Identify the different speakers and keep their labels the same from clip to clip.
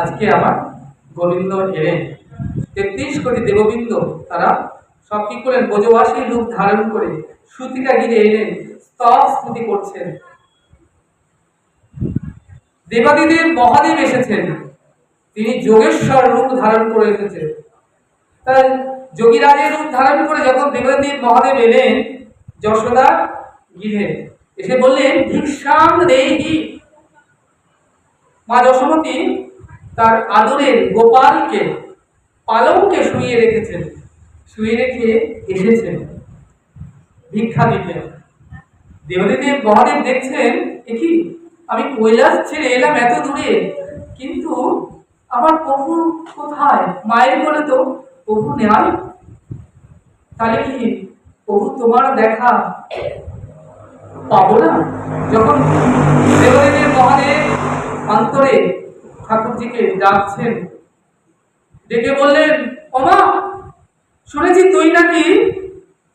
Speaker 1: আজকে আমার গোবিন্দ এলেন। তেত্রিশ কোটি দেববৃন্দ তারা সব কি করলেন? ব্রজবাসী রূপ ধারণ করে সুতিকা গিরে এলেন, স্তব স্তুতি করছেন। দেবাদিদেব মহাদেব এসেছেন। তিনি যোগেশ্বর রূপ ধারণ করে এসেছেন। তাই যোগীরাজের রূপ ধারণ করে যখন দেবাদেব মহাদেব এলেন, যশোদা গৃহে এসে বললেন, ভিক্ষাম দেহি। মা যশোমতী তার আদরের গোপালকে পালংকে শুয়ে রেখেছেন। শুয়ে রেখে এসেছেন। ভিক্ষা দিতে দেবদেব, মহাদেব দেখছেন, এ কি? আমি কৈলাস ছেড়ে এলাম এত দূরে, কিন্তু আমার প্রভু কোথায়? মায়ের বলে তো প্রভু নেয় তাহলে কি প্রভু তোমার দেখা পাবো না? যখন দেবদেবের মহাদেব অন্তরে ঠাকুরজিকে ডাকছেন। ডেকে বললেন, ওমা, শুনেছি তুই নাকি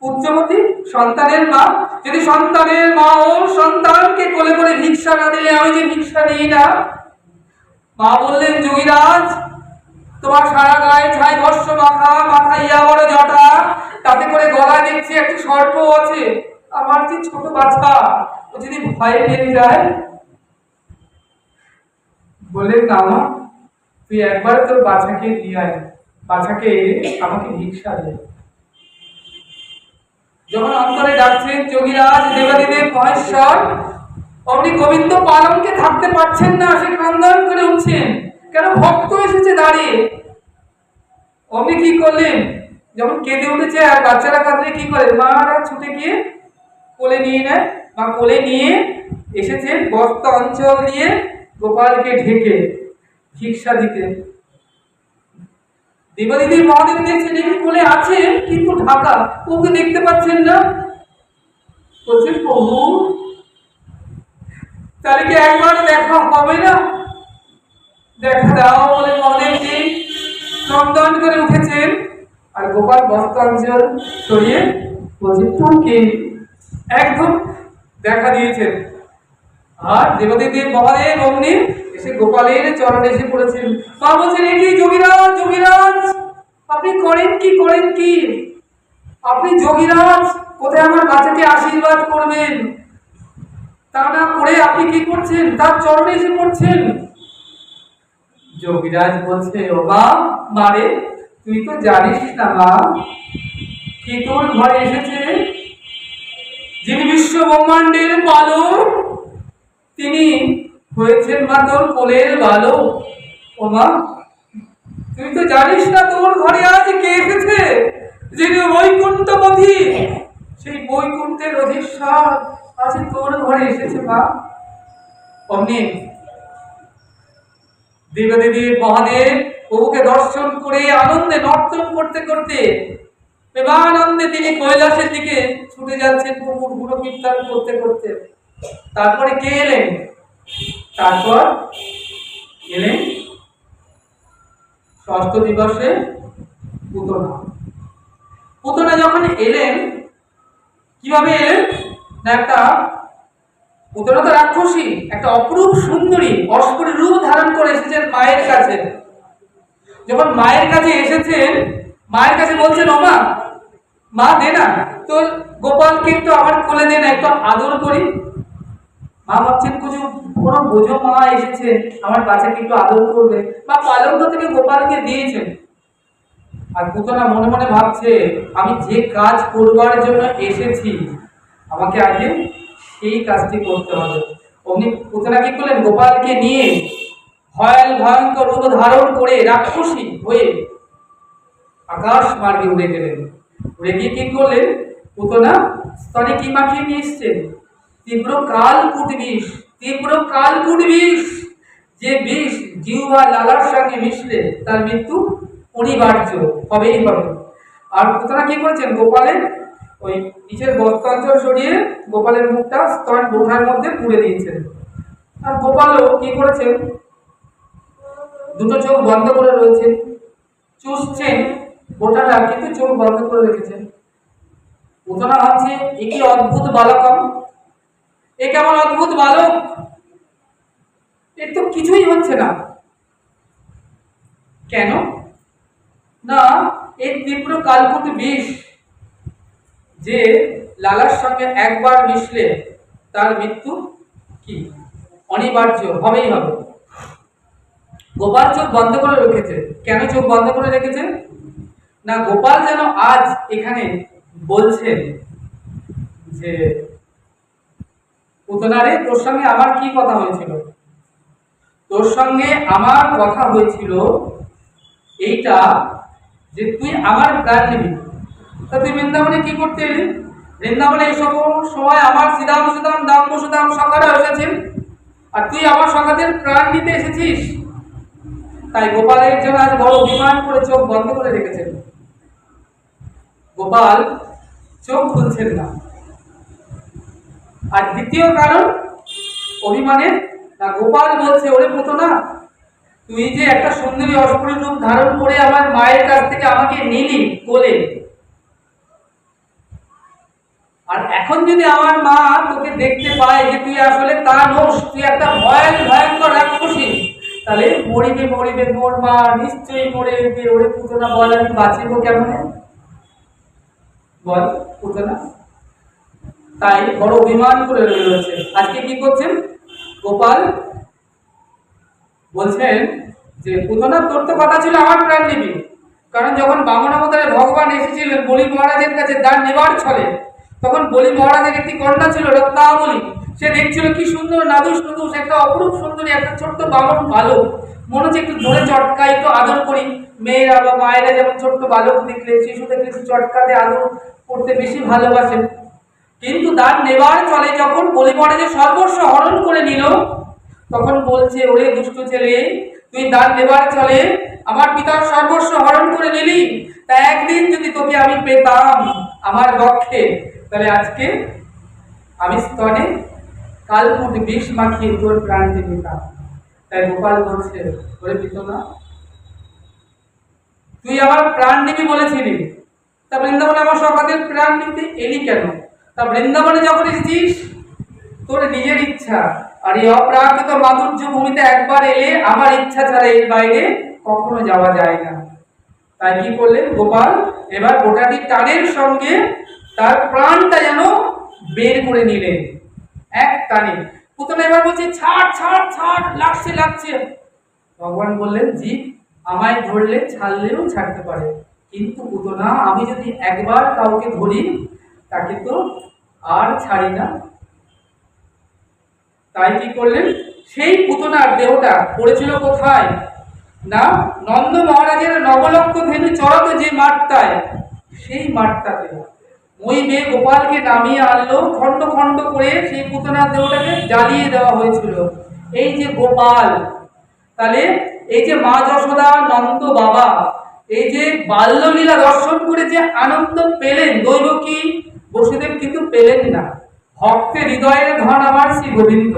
Speaker 1: পুত্রমতী, সন্তানের মা। যদি সন্তানের মা ও সন্তানকে কোলে করে ভিক্ষা না দিলে আমি যে ভিক্ষা নিই না? মা বললেন, যোগীরাজ, তোমার সারা গায়ে ছাই বর্ষ মাথা মাথায় ইয়া বড় জটা। তাতে করে গলায় দেখছি একটি সর্প আছে। আমার যে ছোট বাচ্চা ও যদি ভয় পেয়ে যায় বললেন, না তুই একবার তোর বাচ্চাকে দিয়ে আয়। এনে আমাকে ভিক্ষা দে। যখন অন্তরে ডাকছেন যোগীরাজ দেবাদিদেব মহেশ্বর, অমনি গোবিন্দ পালনকে থাকতে পারছেন না, সে ক্রন্দন করে উঠছেন। কেন ভক্ত এসেছে দাঁড়িয়ে? অমনি কি করলেন? যখন কেঁদে উঠেছে আর বাচ্চারা কাঁদলে কি করে? মারা ছুটে গিয়ে কোলে নিয়ে নেয়। বা কোলে নিয়ে এসেছেন বস্তা অঞ্চল দিয়ে। গোপালকে ঢেকে ভিক্ষা দিতে দেবাদিদেব মহাদেব দেখছেন এই কোলে আছে, কিন্তু ঢাকা, ওকে দেখতে পাচ্ছেন না। বলছেন, প্রভু, তাহলে কি একবার দেখা হবে না? দেখা দাও বলে মহাদেবজি ক্রন্দন করে উঠেছেন। আর গোপাল বস্ত্রাঞ্চল সরিয়ে বলছে টুকে একদম দেখা দিয়েছেন। আর দেবদেব মহাদেব অগ্নি এসে গোপালের চরণে এসে পড়েছেন। মা বলছেন, এ কি যোগীরাজ যোগীরাজ? আপনি করেন কি করেন কি? আপনি যোগীরাজ, কোথায় আমার বাচ্চাকে আশীর্বাদ করবেন? তা না করে আপনি কি করছেন? তার চরণে এসে পড়ছেন। যোগীরাজ বলছে, ও মা মারে তুই তো জানিস না মা, কি তোর ঘরে এসেছে? যিনি বিশ্ব ব্রহ্মাণ্ডের পালক তিনি হয়েছেন মা তোর কোলের বালক। ও মা, তুই তো জানিস না তোর ঘরে আজ কে এসেছে, যিনি বৈকুণ্ঠপথী সেই বৈকুণ্ঠের অধীশ্বর আজ তোর ঘরে এসেছে মা। অমনি দেবদেবী মহাদেব প্রভুকে দর্শন করে আনন্দে নর্তন করতে করতে প্রেমানন্দে তিনি কৈলাসের দিকে ছুটে যাচ্ছেন প্রভুর গুরু কীর্তন করতে করতে। তারপরে কে এলেন? তারপর এলেন ষষ্ঠ দিবসে পুতনা। পুতনা যখন এলেন, কীভাবে এলেন? একটা, পুতনা তো রাক্ষসী, একটা অপরূপ সুন্দরী অস্ফুট রূপ ধারণ করে এসেছেন মায়ের কাছে। যখন মায়ের কাছে এসেছেন, মায়ের কাছে বলছেন, ওমা, মা, দে না। তো গোপালকে একটু আমার কোলে দে না, একটু আদর করি। মা ভাবছেন কিছু কোনো বোঝো মা এসেছে, আমার বাচ্চাকে একটু আদর করবে। বা পালঙ্ক থেকে গোপালকে দিয়েছেন। আর পুতনা মনে মনে ভাবছে, আমি যে কাজ করবার জন্য এসেছি, আমাকে আগে সেই কাজটি করতে হবে। অমনি পুতনা কি করলেন গোপালকে নিয়ে ভয়াল ভয়ঙ্কর রূপ ধারণ করে রাক্ষসী হয়ে আকাশ মার্গে উড়ে গেলেন। উড়ে গিয়ে কি করলেন? পুতনা স্তনে কি মাখিয়ে নিয়ে এসছেন? তীব্র কালকুট বিষ তীব্র কালকুট বিষ যে বিষ জিহ্বা লালার সঙ্গে মিশলে তার মৃত্যু অনিবার্য, হবেই হবে। আর পুতনা কি করেছেন গোপালের ওই নিচের বস্তাঞ্চল সরিয়ে গোপালের মুখটা স্তন বোঠার মধ্যে পুড়ে দিয়েছেন। আর গোপালও কি করেছেন? দুটো চোখ বন্ধ করে রয়েছে। চুষছেন, গোটাটা কিন্তু চোখ বন্ধ করে রেখেছেন। পুতনা ভাবছে এ কি অদ্ভুত বালকম এ কেমন অদ্ভুত বালক? এর তো কিছুই হচ্ছে না। কেন? না এই তীব্র কালকুট বিষ যে লালার সঙ্গে একবার মিশলে তার মৃত্যু কি? অনিবার্য, হবেই হবে। গোপাল চোখ বন্ধ করে রেখেছে। কেন চোখ বন্ধ করে রেখেছে? না, গোপাল যেন আজ এখানে বলছেন যে পুতনারে তোর সঙ্গে আমার কি কথা হয়েছিল? তোর সঙ্গে আমার কথা হয়েছিল এইটা যে তুই আমার প্রাণ নিবি। তা তুই বৃন্দাবনে কি করতে এলি? বৃন্দাবনে এই সকল সময় আমার শ্রীরাম সুদাম দাম সুদাম সকালে এসেছেন আর তুই আমার সকালের প্রাণ নিতে এসেছিস? তাই গোপালের জন্য আজ বড় অভিমান করে চোখ বন্ধ করে রেখেছেন। গোপাল, চোখ খুলছেন না। আর দ্বিতীয় কারণ অভিমানের না, গোপাল বলছে, ওরে না তুই যে একটা সুন্দরী অস্ফুরী রূপ ধারণ করে আমার মায়ের কাছ থেকে আমাকে নিলি কোলে। আর এখন যদি আমার মা তোকে দেখতে পায় যে তুই আসলে তা নোস, তুই একটা ভয়াল, ভয়ঙ্কর রাক্ষসী, তাহলে মরিবে মরিবে, মোর মা নিশ্চয়ই মরে ওরে পুতনা, বল, আমি বাঁচিব কেমন? বল, পুতনা। তাই বড় অভিমান করে রয়েছে আজকে কি করছেন? গোপাল বলছেন যে পুতনা তোর তো কথা ছিল আমার প্রাণ নিবি। কারণ যখন বামন অবতারে ভগবান এসেছিলেন, বলি মহারাজের কাছে দান নেবার ছলে, তখন বলি মহারাজের একটি কন্যা ছিল, রত্নাবলী। সে দেখছিল কি সুন্দর, নাদুস নুদুস, একটা অপরূপ সুন্দরী, একটা ছোট্ট বামন বালক। মনে হচ্ছে একটু ধরে চটকা একটু আদর করি। মেয়েরা বা মায়েরা যেমন ছোট্ট বালক, দেখলে শিশু দেখলে একটু চটকাতে, আদর করতে বেশি ভালোবাসেন কিন্তু দান নেবার চলে যখন বলি মহারাজের সর্বস্ব হরণ করে নিল, তখন বলছে, ওরে দুষ্ট ছেলে, তুই দান নেবার চলে, আমার পিতার সর্বস্ব হরণ করে নিলি, তা একদিন যদি তোকে আমি পেতাম আমার লক্ষ্যে তাহলে আজকে আমি স্তনে কালকুট বিষ মাখিয়ে তোর প্রাণকে দিতাম। তাই গোপাল বলছে, ওরে পিত না তুই আমার প্রাণ নিবি বলেছিলি, তা বৃন্দাবনে আমার সকালের প্রাণ নিতে এলি কেন? তা বৃন্দাবনে যখন এসেছিস, তোর নিজের ইচ্ছা। আর এই অপ্রাকৃত মাধুর্য ভূমিতে একবার এলে আমার ইচ্ছা ছাড়া এর বাইরে কখনো যাওয়া যায় না। তাই কি করলেন গোপাল? এবার গোটাটি টানের সঙ্গে তার প্রাণটা যেন বের করে নিলেন। এক টানে। পুতনা এবার বলছে, ছাড় ছাড় ছাড়, লাগছে লাগছে। ভগবান বললেন জীব আমায় ধরলে, ছাড়লেও ছাড়তে পারে। কিন্তু পুতনা, আমি যদি একবার কাউকে ধরি তাকে তো আর ছাড়ি না। তাই কি করলেন? সেই পুতনার দেহটা পড়েছিল কোথায়? না, নন্দ মহারাজের নবলক্ষ ধেনু চড়াতো যে মাঠটায়, সেই মাঠটাতে। ওই মেয়ে গোপালকে নামিয়ে আনলো, খণ্ড খণ্ড করে সেই পুতনার দেহটাকে জ্বালিয়ে দেওয়া হয়েছিল। এই যে গোপাল, তাহলে এই যে মা যশোদা, নন্দ বাবা, এই যে বাল্যলীলা দর্শন করে যে আনন্দ পেলেন দৈব কি বসুদেব কিন্তু পেলেন না। ভক্তের হৃদয়ের ধন আমার শ্রী গোবিন্দ।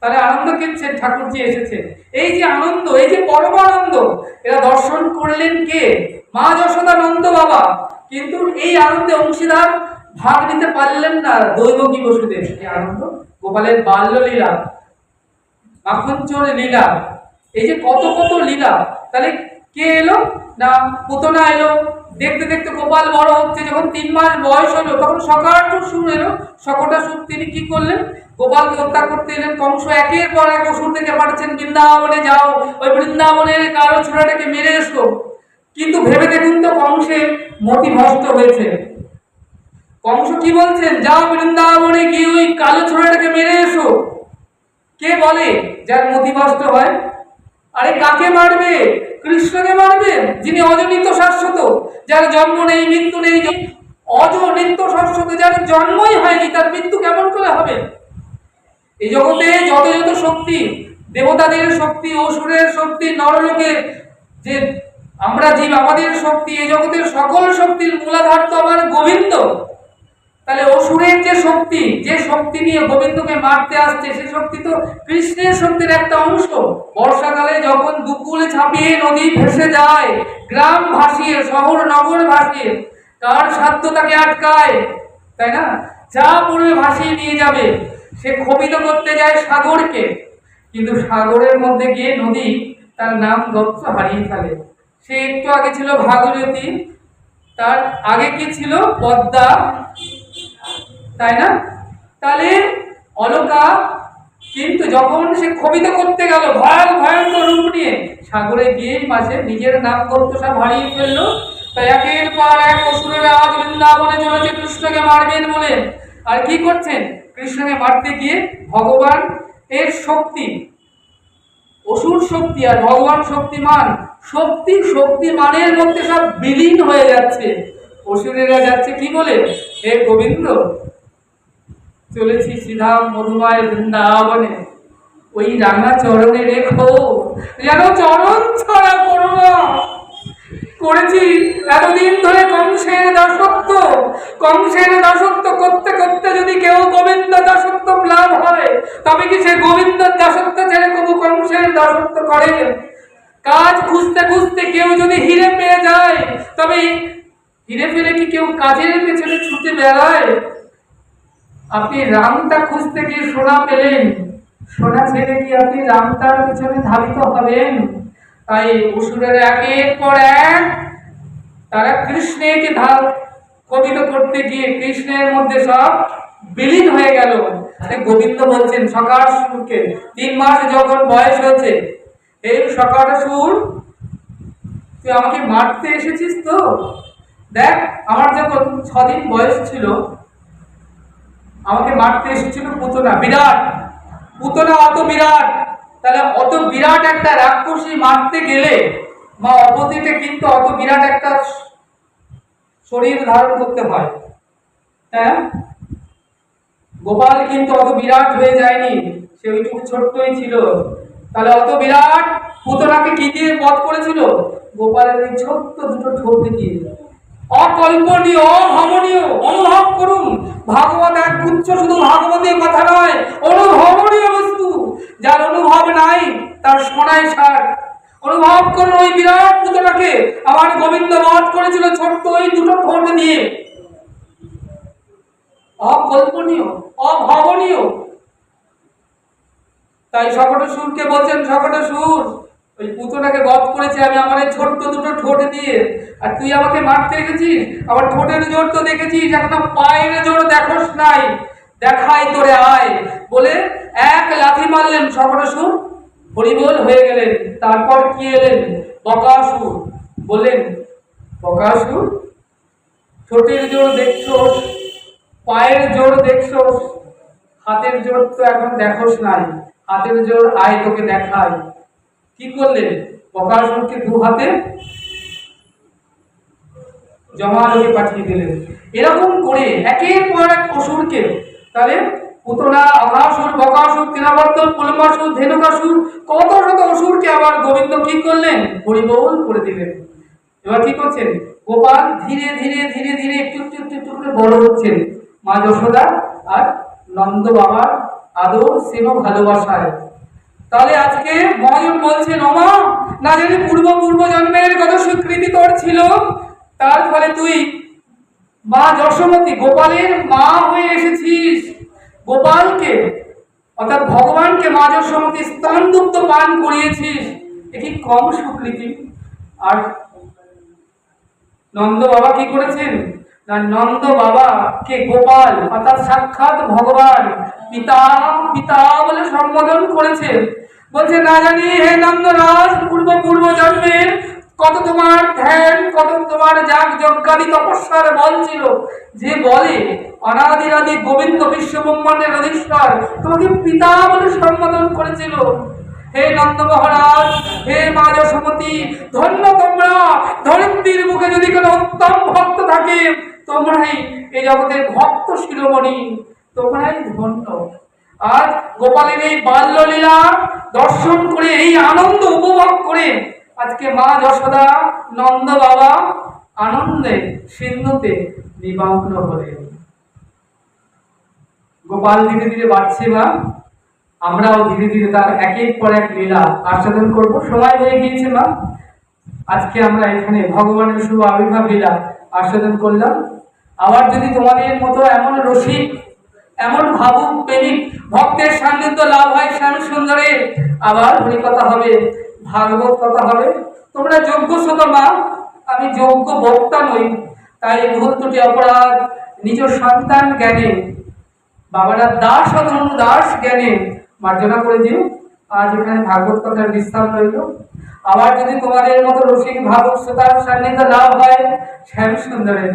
Speaker 1: তাহলে আনন্দ কিনছেন, ঠাকুরজি এসেছেন। এই যে আনন্দ, এই যে পরম আনন্দ, এরা দর্শন করলেন কে? মা যশোদা নন্দ বাবা। কিন্তু এই আনন্দে অংশীদার ভাগ নিতে পারলেন না দৈবকী বসুদেব। এই আনন্দ? গোপালের বাল্য লীলা মাখন চোর লীলা। এই যে কত কত লীলা, তাহলে কে এলো না পুতনা এলো? দেখতে দেখতে গোপাল বড় হচ্ছে, যখন তিন মাস বয়স হলো, তখন সকারার্থ সুর এলো। সকটা সুর তিনি কি করলেন? গোপালকে হত্যা করতে এলেন। কংস একের পর এক অসুর থেকে পাঠাচ্ছেন, বৃন্দাবনে যাও। ওই বৃন্দাবনের কারও ছোড়াটাকে মেরে এসো। কিন্তু ভেবে দেখুন তো কংসে মতি ভ্রষ্ট হয়েছে। কংস কি বলছেন? যাও বৃন্দাবনে গিয়ে ওই কালো ছোড়াটাকে মেরে এসো। কে বলে? যার মতিভ্রষ্ট হয় আরে কাকে মারবে? কৃষ্ণকে মারবে? যিনি অজনিত শাশ্বত, যার জন্ম নেই, মৃত্যু নেই অজনিত্য শাশ্বত, যার জন্মই হয়নি, তার মৃত্যু কেমন করে হবে? এই জগতে যত যত শক্তি, দেবতাদের শক্তি, অসুরের শক্তি, নরলোকের যে আমরা জীব, আমাদের শক্তি, এই জগতের সকল শক্তির মূলাধার তো আমার গোবিন্দ। তাহলে অসুরের যে শক্তি যে শক্তি নিয়ে গোবিন্দকে মারতে আসছে, সে শক্তি তো কৃষ্ণের শক্তির একটা অংশ। বর্ষাকালে যখন দুকুল ছাপিয়ে নদী ভেসে যায়, গ্রাম ভাসিয়ে, শহর, নগর ভাসিয়ে কার সাধ্য তাকে আটকায়, তাই না? যা পড়বে ভাসিয়ে নিয়ে যাবে। সে ক্ষোভিত করতে যায় সাগরকে। কিন্তু সাগরের মধ্যে গিয়ে নদী তার নাম গোত্র হারিয়ে ফেলে। সে একটু আগে ছিল ভাগীরথী, তার আগে কি ছিল? পদ্মা। তাই না? তাহলে অলকা কিন্তু যখন সে কবিতা করতে গেল, ভয়াল ভয়ঙ্কর রূপ নিয়ে, সাগরে গিয়ে মাঝে নিজের নাম গত্র সব হারিয়ে ফেলল। তাই একের পর এক অসুরেরা আজ বৃন্দাবনে চলেছে, কৃষ্ণকে মারবেন বলে। আর কি করছেন? কৃষ্ণকে মারতে গিয়ে ভগবান এর শক্তি, অসুর শক্তি আর ভগবান শক্তিমান, শক্তি শক্তিমানের মধ্যে সব বিলীন হয়ে যাচ্ছে। অসুরেরা যাচ্ছে কি বলে? হে গোবিন্দ চলেছি সিধা মধুময় বৃন্দাবনে। ওই রাঙা চরণে রেখো। যেন চরণ ছড়া করো না। করেছি এতদিন ধরে কংসের দাসত্ব। কংসের দাসত্ব করতে করতে যদি কেউ গোবিন্দ দাসত্ব লাভ হয়, তবে কি সে গোবিন্দ দাসত্ব ছেড়ে কবু কংসের দাসত্ব করে? কাজ খুঁজতে খুঁজতে কেউ যদি হিরে পেয়ে যায়, তবে হিরে ফেলে কি কেউ কাজের পেছনে ছুটে বেড়ায়? আপনি রামটা খুঁজতে গিয়ে সোনা পেলেন। সোনা ছেড়ে কি আপনি রামটার পিছনে ধাবিত হবেন? তাই অসুরের একের পর এক তারা কৃষ্ণকে ধার কবিত করতে গিয়ে কৃষ্ণের মধ্যে সব বিলীন হয়ে গেল। গোবিন্দ বলছেন, সকাল সুরকে, তিন মাস যখন বয়স হয়েছে এই সকাল সুর, তুই আমাকে মারতে এসেছিস তো? দেখ, আমার যখন ছদিন বয়স ছিল আমাকে মারতে এসেছিল পুতনা বিরাট। পুতনা অত বিরাট, তাহলে অত বিরাট একটা রাক্ষসী মারতে গেলে মা অপতিতে কিন্তু অত বিরাট একটা শরীর ধারণ করতে হয়। হ্যাঁ? গোপাল কিন্তু অত বিরাট হয়ে যায়নি, সে ওইটুকু ছোট্টই ছিল। তাহলে অত বিরাট পুতনাকে কি দিয়ে বধ করেছিল? গোপালের ওই ছোট্ট দুটো ঠোঁট দিয়ে অকল্পনীয় অভাবনীয় অনুভব করুন। ভাগবত এক গুচ্ছ, শুধু ভাগবতের কথা নয়, অনুভবনীয় বস্তু। যার অনুভব নাই, তার সোনায় সার। অনুভব করুন ওই বিরাট পুতলাকে। আমার গোবিন্দ বধ করেছিল ছোট্ট ওই দুটো ঠোঁট দিয়ে। অকল্পনীয়, অভাবনীয়। তাই সকট সুরকে বলছেন সকট সুর। ওই পুতোটাকে বধ করেছে, আমি আমার এই ছোট্ট দুটো ঠোঁট দিয়ে, আর তুই আমাকে মারতে এসেছিস? আমার ঠোঁটের জোর তো দেখেছিস, এখন পায়ের জোর দেখোস নাই। দেখাই তোরে আয়। বলে এক লাথি মারলেন সকটাসুর হরিবোল হয়ে গেলেন। তারপর কি এলেন? বকাসুর বললেন, বকাসুর, ঠোঁটের জোর দেখছোস, পায়ের জোর দেখছোস, হাতের জোর তো এখন দেখোস নাই। হাতের জোর আয় তোকে দেখায় কি করলেন বকাসুরকে দু হাতে জমালোকে পাঠিয়ে দিলেন। এরকম করে একের পর এক অসুরকে তাহলে পুতনা অঘাসুর বকাসুর তৃণবর্তন কুলমাসুর ধেনুকাসুর, কত শত অসুরকে আবার গোবিন্দ কি করলেন? পরিবহন করে দিলেন। এবার কি করছেন? গোপাল ধীরে ধীরে ধীরে ধীরে একটু একটু একটু একটু করে বড় হচ্ছেন। মা যশোদা আর নন্দ বাবার আদর স্নেহ ভালোবাসায়। তাহলে আজকে মহাজন বলছেন, ওমা, না জানি পূর্ব পূর্ব জন্মের কত স্বীকৃতি তোর ছিল। তার ফলে তুই মা যশোমতী, গোপালের মা হয়ে এসেছিস। গোপালকে, অর্থাৎ ভগবানকে মা যশোমতী স্তনদুগ্ধ পান করিয়েছিস। এ কি কম স্বীকৃতি? আর নন্দ বাবা কি করেছেন? নন্দ বাবা, কে গোপাল? অর্থাৎ সাক্ষাৎ ভগবান। পিতা পিতা বলে সম্বোধন করেছেন বলছে, না জানি, হে নন্দরাজ, পূর্ব পূর্ব জন্মের কত তোমার ধ্যান, কত তোমার যাগ যজ্ঞাদি তপস্যার বল ছিল। যে বলে অনাদিরাদি গোবিন্দ বিশ্ব ব্রহ্মাণ্ডের অধীশ্বর তোমাকে পিতা বলে সম্বোধন করেছিল। হে নন্দ মহারাজ, হে মা যশোমতী, ধন্য তোমরা, ধরিত্রীর মুখে যদি কোনো উত্তম ভক্ত থাকে তোমরাই এই জগতের ভক্ত শিরোমণি, তোমরাই ধন্য। আজ গোপালের এই বাল্যলীলা দর্শন করে, এই আনন্দ উপভোগ করে আজকে মা যশোদা, নন্দ বাবা আনন্দে, সিন্ধুতে নিমগ্ন হলেন। গোপাল ধীরে ধীরে বাড়ছে মা। আমরাও ধীরে ধীরে তার একের পর এক লীলা আস্বাদন করব। সময় হয়ে গিয়েছে মা। আজকে আমরা এখানে ভগবানের শুভ আবির্ভাব লীলা আস্বাদন করলাম। আবার যদি তোমাদের মতো এমন রসিক, এমন ভাবুক প্রেমিক, ভক্তের সান্নিধ্য লাভ হয় শ্যাম সুন্দরের, আবার হরিকথা হবে, ভাগবত কথা হবে। তোমরা যোগ্য শ্রোতা আমি যোগ্য বক্তা নই, তাই ভুল অপরাধ, নিজ সন্তান জ্ঞানে, বাবারা দাস অধর্ম দাস জ্ঞানে মার্জনা করে দিও। আজ এখানে ভাগবত কথার বিশ্রাম রইল আবার যদি তোমাদের মতো রসিক ভাবুক শ্রোতার সান্নিধ্য লাভ হয়। শ্যাম সুন্দরের।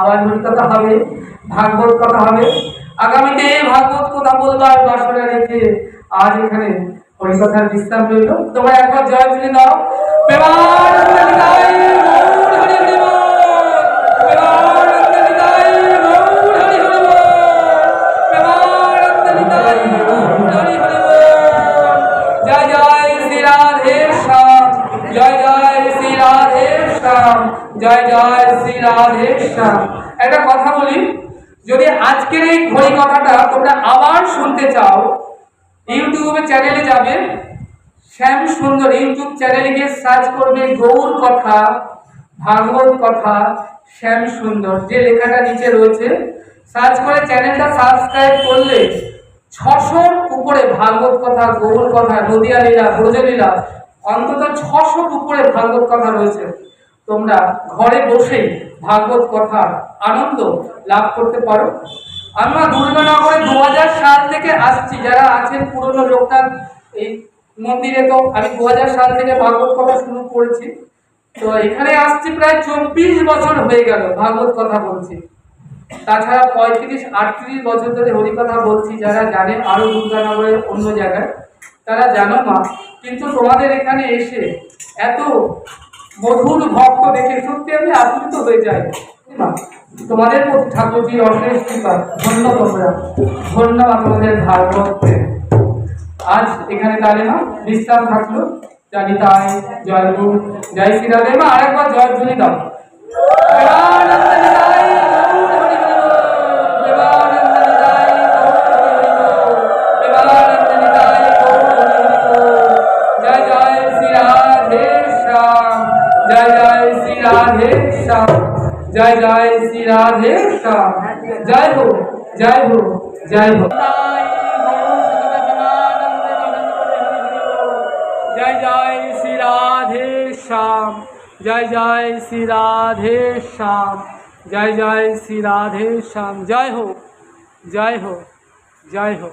Speaker 1: আবার কথা হবে, ভাগবত কথা হবে। আগামীতে ভাগবত কথা বলবার বাসনা রেখে আজ এখানে হরিকথার বিশ্রাম রইল। তোমরা একবার জয় তুলে দাও প্রেমানন্দ জয় জয় শ্রী রাধে একটা কথা বলি, যদি আজকের এই ঘড়ি কথাটা তোমরা আবার শুনতে চাও, ইউটিউবে চ্যানেলে যাবে, শ্যাম সুন্দর ইউটিউব চ্যানেলে গিয়ে সার্চ করবে গৌর কথা, ভাগবত কথা, শ্যাম সুন্দর, যে লেখাটা নিচে রয়েছে, সার্চ করে চ্যানেলটা সাবস্ক্রাইব করলে ছশোর উপরে ভাগবত কথা, গৌর কথা, নদিয়া লীলা, ব্রজলীলা, অন্তত ছশোর উপরে ভাগবত কথা রয়েছে। তোমরা ঘরে বসেই ভাগবত কথার আনন্দ লাভ করতে পারো। আমরা দুর্গানগরে দু হাজার সাল থেকে আসছি। যারা আছেন পুরনো লোকটার এই মন্দিরে তো আমি দু হাজার সাল থেকে ভাগবত কথা শুরু করেছি। তো এখানে আসছি প্রায় চব্বিশ বছর হয়ে গেল ভাগবত কথা বলছি। তাছাড়া পঁয়ত্রিশ, আটত্রিশ বছর ধরে হরিকথা বলছি। যারা জানে আরও দুর্গানগরের অন্য জায়গায়, তারা জানো মা কিন্তু তোমাদের এখানে এসে এত মধুর ভক্ত দেখে সত্যি আমি আপ্লুত হয়ে যাই। তোমাদের প্রতি ঠাকুরজির অশেষ কৃপা। ধন্য তোমরা ধন্যবাদ তোমাদের ভাগবতকে আজ এখানে তাহলে না, বিশ্রাম থাকল। জানি তাই, জয় গুরু। জয় শ্রী রাধে মা, আরেকবার জয় ধ্বনি দাও জয় জয় শ্রী রাধে শ্যাম জয় জয় শ্রী রাধে শ্যাম জয় হো জয় হো জয় হো জয় জয় শ্রী রাধে শ্যাম জয় জয় শ্রী রাধে শ্যাম জয় জয় শ্রী রাধে শ্যাম জয় হো জয় হো জয় হো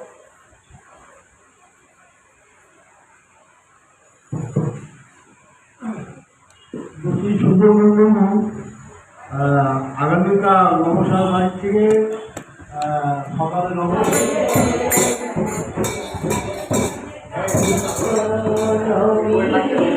Speaker 2: দুটি সুন্দরবন আগামীকাল নমস্কার বাড়ি থেকে সকালে সকালে Thank গোপাল